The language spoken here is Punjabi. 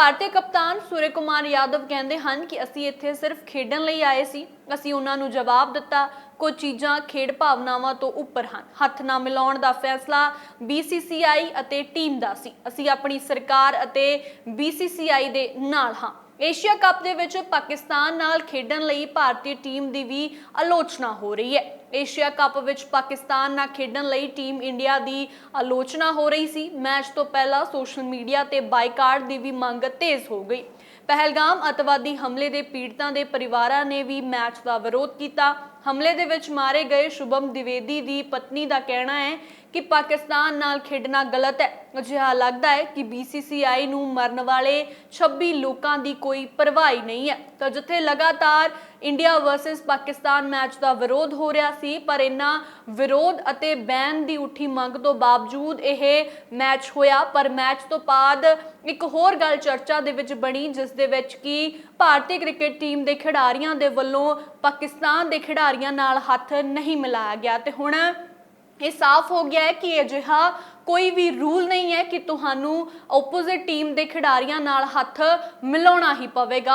ਭਾਰਤੀ ਕਪਤਾਨ ਸੂਰਯ ਕੁਮਾਰ ਯਾਦਵ ਕਹਿੰਦੇ ਹਨ ਕਿ ਅਸੀਂ ਇੱਥੇ ਸਿਰਫ ਖੇਡਣ ਲਈ ਆਏ ਸੀ। ਅਸੀਂ ਉਹਨਾਂ ਨੂੰ ਜਵਾਬ ਦਿੱਤਾ, ਕੁਝ ਚੀਜ਼ਾਂ ਖੇਡ ਭਾਵਨਾਵਾਂ ਤੋਂ ਉੱਪਰ ਹਨ। ਹੱਥ ਨਾ ਮਿਲਾਉਣ ਦਾ ਫੈਸਲਾ BCCI ਅਤੇ ਟੀਮ ਦਾ ਸੀ। ਅਸੀਂ ਆਪਣੀ ਸਰਕਾਰ ਅਤੇ BCCI ਦੇ ਨਾਲ ਹਾਂ। ਏਸ਼ੀਆ ਕੱਪ ਦੇ ਵਿੱਚ ਪਾਕਿਸਤਾਨ ਨਾਲ ਖੇਡਣ ਲਈ ਭਾਰਤੀ ਟੀਮ ਦੀ ਵੀ ਆਲੋਚਨਾ ਹੋ ਰਹੀ ਹੈ। ਏਸ਼ੀਆ ਕੱਪ ਵਿੱਚ ਪਾਕਿਸਤਾਨ ਨਾਲ ਖੇਡਣ ਲਈ ਟੀਮ ਇੰਡੀਆ ਦੀ ਆਲੋਚਨਾ ਹੋ ਰਹੀ ਸੀ। ਮੈਚ ਤੋਂ ਪਹਿਲਾਂ ਸੋਸ਼ਲ ਮੀਡੀਆ ਤੇ ਬਾਈਕਾਟ ਦੀ ਵੀ ਮੰਗ ਤੇਜ਼ ਹੋ ਗਈ। ਪਹਿਲਗਾਮ ਅਤਵਾਦੀ ਹਮਲੇ ਦੇ ਪੀੜਤਾਂ ਦੇ ਪਰਿਵਾਰਾਂ ਨੇ ਵੀ ਮੈਚ ਦਾ ਵਿਰੋਧ ਕੀਤਾ। ਹਮਲੇ ਦੇ ਵਿੱਚ ਮਾਰੇ ਗਏ ਸ਼ੁਭਮ ਦਿਵੇਦੀ ਦੀ ਪਤਨੀ ਦਾ ਕਹਿਣਾ ਹੈ ਕਿ ਪਾਕਿਸਤਾਨ ਨਾਲ ਖੇਡਣਾ ਗਲਤ ਹੈ। ਅਜਿਹਾ ਲੱਗਦਾ ਹੈ ਕਿ BCCI ਨੂੰ ਮਰਨ ਵਾਲੇ 26 ਲੋਕਾਂ ਦੀ ਕੋਈ ਪਰਵਾਹ ਨਹੀਂ ਹੈ। ਤਾਂ ਜਿੱਥੇ ਲਗਾਤਾਰ ਇੰਡੀਆ ਵਰਸਸ ਪਾਕਿਸਤਾਨ ਮੈਚ ਦਾ ਵਿਰੋਧ ਹੋ ਰਿਹਾ ਸੀ, ਪਰ ਇਹਨਾਂ ਵਿਰੋਧ ਅਤੇ ਬੈਨ ਦੀ ਉੱਠੀ ਮੰਗ ਤੋਂ ਬਾਵਜੂਦ ਇਹ ਮੈਚ ਹੋਇਆ। ਪਰ ਮੈਚ ਤੋਂ ਬਾਅਦ ਇੱਕ ਹੋਰ ਗੱਲ ਚਰਚਾ ਦੇ ਵਿੱਚ ਬਣੀ, ਜਿਸ ਦੇ ਵਿੱਚ ਕਿ ਭਾਰਤੀ ਕ੍ਰਿਕਟ ਟੀਮ ਦੇ ਖਿਡਾਰੀਆਂ ਦੇ ਵੱਲੋਂ ਪਾਕਿਸਤਾਨ ਦੇ ਖਿਡਾਰੀ ਖਿਡਾਰੀਆਂ ਨਾਲ ਹੱਥ ਨਹੀਂ ਮਿਲਾਇਆ ਗਿਆ। ਤੇ ਹੁਣ ਇਹ ਸਾਫ਼ ਹੋ ਗਿਆ ਹੈ ਕਿ ਅਜਿਹਾ ਕੋਈ ਵੀ ਰੂਲ ਨਹੀਂ ਹੈ ਕਿ ਤੁਹਾਨੂੰ ਆਪੋਜ਼ਿਟ ਟੀਮ ਦੇ ਖਿਡਾਰੀਆਂ ਨਾਲ ਹੱਥ ਮਿਲਾਉਣਾ ਹੀ ਪਵੇਗਾ।